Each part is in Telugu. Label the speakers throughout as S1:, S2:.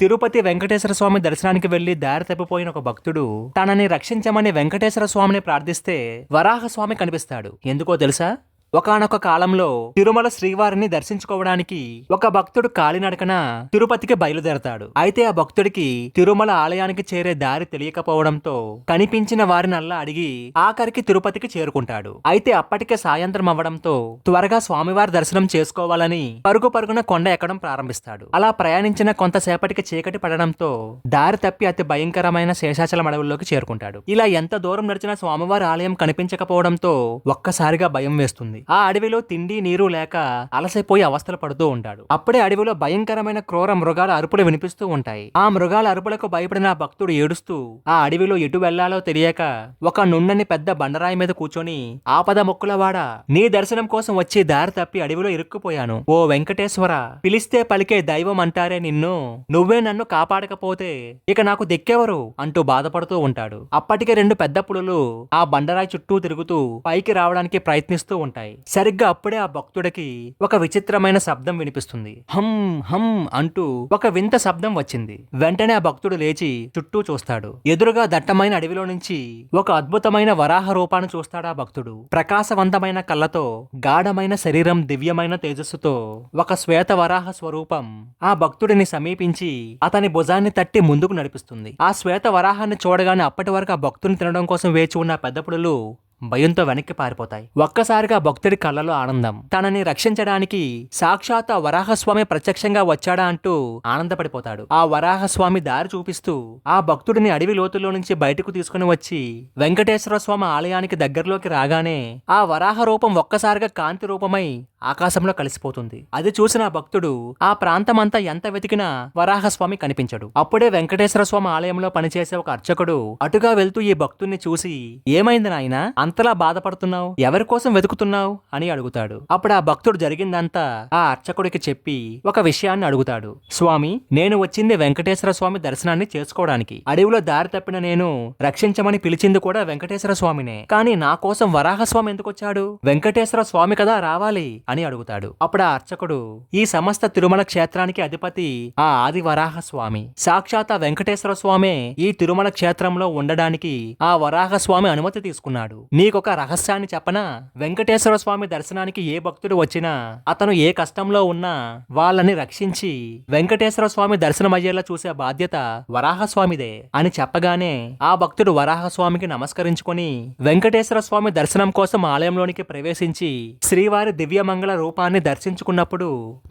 S1: తిరుపతి వెంకటేశ్వర స్వామి దర్శనానికి వెళ్ళి దారి తప్పిపోయిన ఒక భక్తుడు తనని రక్షించమని వెంకటేశ్వర స్వామిని ప్రార్థిస్తే వరాహ స్వామి కనిపిస్తాడు. ఎందుకో తెలుసా? ఒకానొక కాలంలో తిరుమల శ్రీవారిని దర్శించుకోవడానికి ఒక భక్తుడు కాలినడకన తిరుపతికి బయలుదేరతాడు. అయితే ఆ భక్తుడికి తిరుమల ఆలయానికి చేరే దారి తెలియకపోవడంతో కనిపించిన వారినల్లా అడిగి ఆఖరికి తిరుపతికి చేరుకుంటాడు. అయితే అప్పటికే సాయంత్రం అవ్వడంతో త్వరగా స్వామివారి దర్శనం చేసుకోవాలని పరుగు పరుగున కొండ ఎక్కడం ప్రారంభిస్తాడు. అలా ప్రయాణించిన కొంతసేపటికి చీకటి పడడంతో దారి తప్పి అతి భయంకరమైన శేషాచలం అడవుల్లోకి చేరుకుంటాడు. ఇలా ఎంత దూరం నడిచినా స్వామివారి ఆలయం కనిపించకపోవడంతో ఒక్కసారిగా భయం వేస్తుంది. ఆ అడవిలో తిండి నీరు లేక అలసైపోయి అవస్థలు పడుతూ ఉంటాడు. అప్పుడే అడవిలో భయంకరమైన క్రూర మృగాల అరుపులు వినిపిస్తూ ఉంటాయి. ఆ మృగాల అరుపులకు భయపడిన ఆ భక్తుడు ఏడుస్తూ ఆ అడవిలో ఎటు వెళ్ళాలో తెలియక ఒక నున్నని పెద్ద బండరాయి మీద కూర్చొని ఆపద మొక్కులవాడ? నీ దర్శనం కోసం వచ్చి దారి తప్పి అడవిలో ఇరుక్కుపోయాను. ఓ వెంకటేశ్వర పిలిస్తే పలికే దైవం అంటారే నిన్ను. నువ్వే నన్ను కాపాడకపోతే ఇక నాకు దిక్కెవరు? అంటూ బాధపడుతూ ఉంటాడు. అప్పటికే రెండు పెద్ద పులులు ఆ బండరాయి చుట్టూ తిరుగుతూ పైకి రావడానికి ప్రయత్నిస్తూ ఉంటాయి. సరిగ్గా అప్పుడే ఆ భక్తుడికి ఒక విచిత్రమైన శబ్దం వినిపిస్తుంది. హం హం అంటూ ఒక వింత శబ్దం వచ్చింది. వెంటనే ఆ భక్తుడు లేచి చుట్టూ చూస్తాడు. ఎదురుగా దట్టమైన అడవిలో నుంచి ఒక అద్భుతమైన వరాహ రూపాన్ని చూస్తాడు ఆ భక్తుడు. ప్రకాశవంతమైన కళ్ళతో గాఢమైన శరీరం దివ్యమైన తేజస్సుతో ఒక శ్వేత వరాహ స్వరూపం ఆ భక్తుడిని సమీపించి అతని భుజాన్ని తట్టి ముందుకు నడిపిస్తుంది. ఆ శ్వేత వరాహాన్ని చూడగానే అప్పటి వరకు ఆ భక్తుని తినడం కోసం వేచి ఉన్న పెద్దపుడులు భయంతో వెనక్కి పారిపోతాయి. ఒక్కసారిగా భక్తుడి కళ్ళలో ఆనందం. తనని రక్షించడానికి సాక్షాత్ ఆ వరాహస్వామి ప్రత్యక్షంగా వచ్చాడా అంటూ ఆనందపడిపోతాడు. ఆ వరాహస్వామి దారి చూపిస్తూ ఆ భక్తుడిని అడవి లోతుల్లో నుంచి బయటకు తీసుకుని వచ్చి వెంకటేశ్వర స్వామి ఆలయానికి దగ్గరలోకి రాగానే ఆ వరాహ రూపం ఒక్కసారిగా కాంతి రూపమై ఆకాశంలో కలిసిపోతుంది. అది చూసిన భక్తుడు ఆ ప్రాంతమంతా ఎంత వెతికినా వరాహస్వామి కనిపించడు. అప్పుడే వెంకటేశ్వర స్వామి ఆలయంలో పనిచేసే ఒక అర్చకుడు అటుగా వెళ్తూ ఈ భక్తుణ్ణి చూసి ఏమైంది నాయనా? అంతలా బాధపడుతున్నావు? ఎవరి కోసం వెతుకుతున్నావు? అని అడుగుతాడు. అప్పుడు ఆ భక్తుడు జరిగిందంతా ఆ అర్చకుడికి చెప్పి ఒక విషయాన్ని అడుగుతాడు. స్వామి నేను వచ్చింది వెంకటేశ్వర స్వామి దర్శనాన్ని చేసుకోవడానికి. అడవిలో దారి తప్పిన నేను రక్షించమని పిలిచింది కూడా వెంకటేశ్వర స్వామినే. కానీ నా కోసం వరాహస్వామి ఎందుకు వచ్చాడు? వెంకటేశ్వర స్వామి కదా రావాలి? అని అడుగుతాడు. అప్పుడు ఆ అర్చకుడు ఈ సమస్త తిరుమల క్షేత్రానికి అధిపతి ఆ ఆది వరాహ స్వామి సాక్షాత్ ఆ వెంకటేశ్వర స్వామే ఈ తిరుమల క్షేత్రంలో ఉండడానికి ఆ వరాహస్వామి అనుమతి తీసుకున్నాడు. నీకొక రహస్యాన్ని చెప్పనా? వెంకటేశ్వర స్వామి దర్శనానికి ఏ భక్తుడు వచ్చినా అతను ఏ కష్టంలో ఉన్నా వాళ్ళని రక్షించి వెంకటేశ్వర స్వామి దర్శనం అయ్యేలా చూసే బాధ్యత వరాహస్వామిదే అని చెప్పగానే ఆ భక్తుడు వరాహస్వామికి నమస్కరించుకుని నమస్కరించుకొని వెంకటేశ్వర స్వామి దర్శనం కోసం ఆలయంలోనికి ప్రవేశించి శ్రీవారి దివ్యమంగళ రూపాన్ని దర్శించుకున్నప్పుడు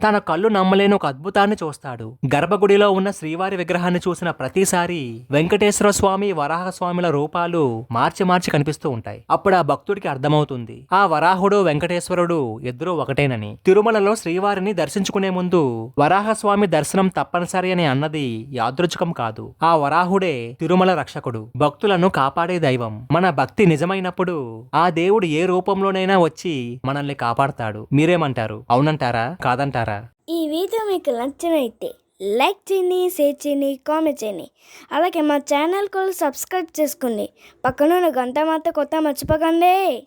S1: తన కళ్ళు నమ్మలేని ఒక అద్భుతాన్ని చూస్తాడు. గర్భగుడిలో ఉన్న శ్రీవారి విగ్రహాన్ని చూసిన ప్రతిసారి వెంకటేశ్వర స్వామి వరాహస్వామిల రూపాలు మార్చి మార్చి కనిపిస్తూ ఉంటాయి. అప్పుడు ఆ భక్తుడికి అర్థమవుతుంది. ఆ వరాహుడు వెంకటేశ్వరుడు ఇద్దరూ ఒకటేనని. తిరుమలలో శ్రీవారిని దర్శించుకునే ముందు వరాహస్వామి దర్శనం తప్పనిసరి అని అన్నది యాదృచ్ఛికం కాదు. ఆ వరాహుడే తిరుమల రక్షకుడు. భక్తులను కాపాడే దైవం. మన భక్తి నిజమైనప్పుడు ఆ దేవుడు ఏ రూపంలోనైనా వచ్చి మనల్ని కాపాడతాడు. మీరేమంటారు? అవునంటారా? కాదంటారా?
S2: ఈ వీడియో మీకు నచ్చినైతే లైక్ చేయండి షేర్ చేయండి కామెంట్ చేయండి. అలాగే మా ఛానల్ కూడా సబ్స్క్రైబ్ చేసుకోండి. పక్కన ఉన్న గంట మాత్రం కొత్త మర్చిపోకండి.